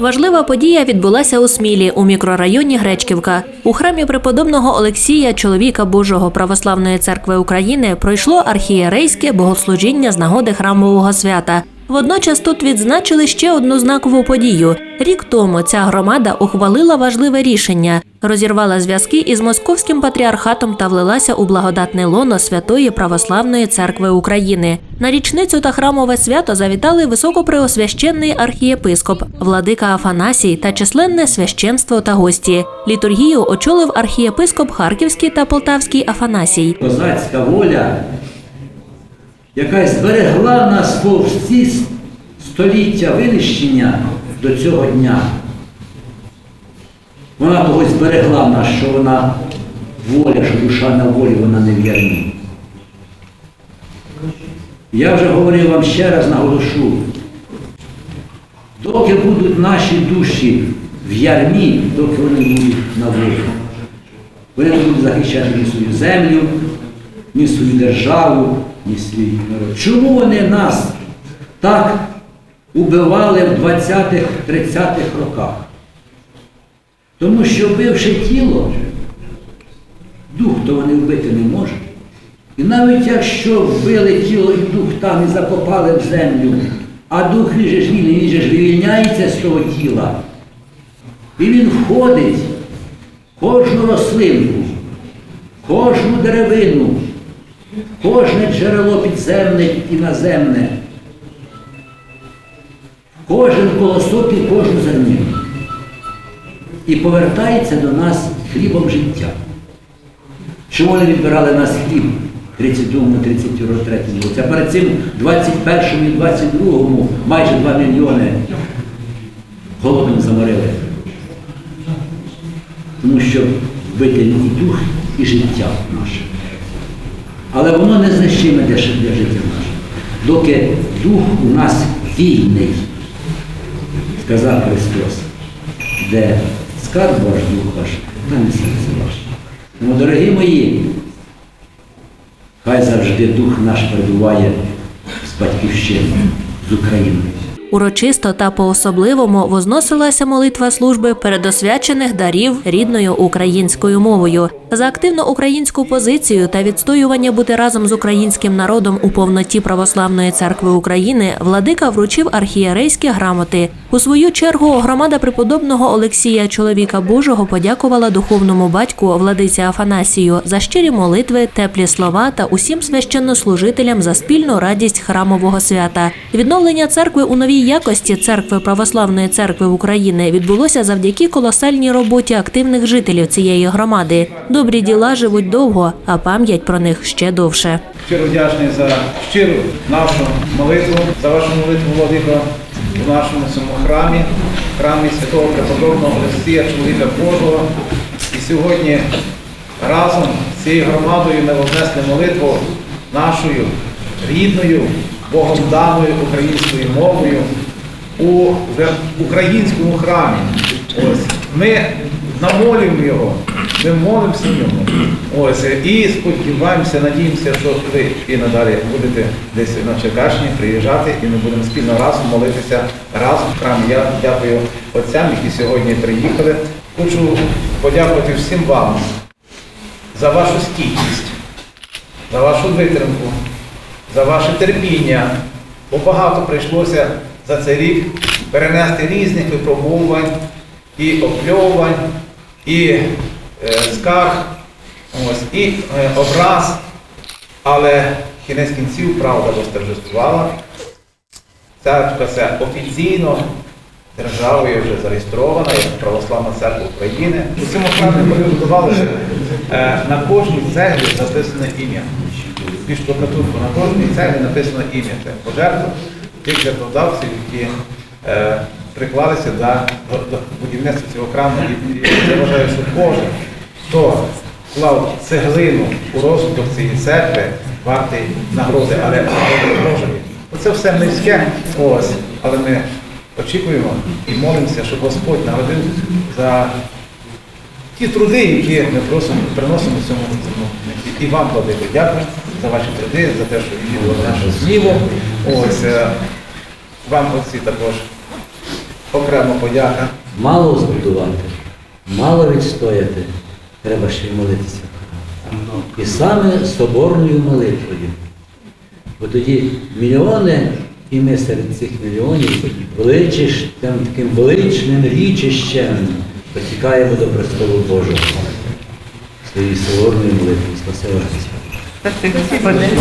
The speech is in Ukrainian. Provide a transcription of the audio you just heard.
Важлива подія відбулася у Смілі у мікрорайоні Гречківка. У храмі преподобного Олексія, чоловіка Божого православної церкви України, пройшло архієрейське богослужіння з нагоди храмового свята. Водночас тут відзначили ще одну знакову подію. Рік тому ця громада ухвалила важливе рішення, розірвала зв'язки із московським патріархатом та влилася у благодатне лоно Святої Православної церкви України. На річницю та храмове свято завітали високопреосвященний архієпископ Владика Афанасій та численне священство та гості. Літургію очолив архієпископ Харківський та Полтавський Афанасій. козацька воля, яка зберегла нас по всі століття винищення до цього дня. Вона того зберегла нас, що вона воля, що душа на волі, вона не в ярмі. Я вже говорив вам ще раз наголошу, доки будуть наші душі в ярмі, доки вони будуть на волі. Вони будуть захищати свою землю, ні свою державу, ні свій народ. Чому вони нас так убивали в 20-х, 30-х роках? Тому що вбивши тіло, дух то вони вбити не можуть. І навіть якщо вбили тіло і дух там і закопали в землю, а дух він же ж він же ж вивільняється з того тіла. І він входить в кожну рослинку, кожну деревину, кожне джерело підземне і наземне, кожен колосок і кожну зернину. І повертається до нас хлібом життя. Чому вони відбирали нас хліб в 32-33 році? А перед цим 21-му і 22-му майже 2 мільйони голодом заморили. Тому що вбити і дух, і життя наше. Але воно не знищиме для, життя наше. Доки дух у нас вільний, сказав Христос, де скарб ваш дух ваш, там і серце ваше. Тому, дорогі мої, хай завжди дух наш перебуває з батьківщини, з України. Урочисто та по-особливому возносилася молитва служби передосвячених дарів рідною українською мовою. За активну українську позицію та відстоювання бути разом з українським народом у повноті православної церкви України владика вручив архієрейські грамоти. У свою чергу громада преподобного Олексія, чоловіка Божого, подякувала духовному батьку владиці Афанасію за щирі молитви, теплі слова та усім священнослужителям за спільну радість храмового свята. Відновлення церкви у новій якості церкви Православної церкви України відбулося завдяки колосальній роботі активних жителів цієї громади. Добрі діла живуть довго, а пам'ять про них ще довше. Щиро вдячний за щиру нашу молитву, за вашу молитву, Владико, у нашому цьому храмі, храмі святого преподобного Олексія, чоловіка Божого. І сьогодні разом з цією громадою ми вознесли молитву нашою рідною, Богом даною українською мовою у українському храмі. Ось ми намолюємо його, ми молимося йому. Ось і сподіваємося, надіємося, що ви і надалі будете десь на Черкащині приїжджати, і ми будемо спільно разом молитися разом в храмі. Я дякую отцям, які сьогодні приїхали. Хочу подякувати всім вам за вашу стійкість, за вашу витримку, за ваше терпіння, бо багато прийшлося за цей рік перенести різних випробувань і опльовувань, і е, скарг, ось, і е, образ, але кінець кінців правда восторжествувала. Церква це офіційно державою вже зареєстрована як Православна церква України. У цьому храмі ми будувалися е, на кожній цеглі записане ім'я. Під штукатурку на кожній цеглі написано ім'я. Це пожертва тих жертводавців, які е, приклалися до, до, будівництва цього храму. І, і я вважаю, що кожен, хто вклав цеглину у розвиток цієї церкви, вартий нагороди, але Божої. Оце все низьке, ось, але ми очікуємо і молимося, щоб Господь нагодив за ті труди, які ми просимо, приносимо цьому цьому. І вам, Владико, дякую за ваші труди, за те, що вірили в нашу. Ось, е, вам, отці, також окрема подяка. Мало збудувати, мало відстояти, треба ще й молитися. І саме соборною молитвою. Бо тоді мільйони, і ми серед цих мільйонів величиш, тим таким величним річищем потікаємо до престолу Божого. Своїй соборної молитві. Спасибо. Спасибо.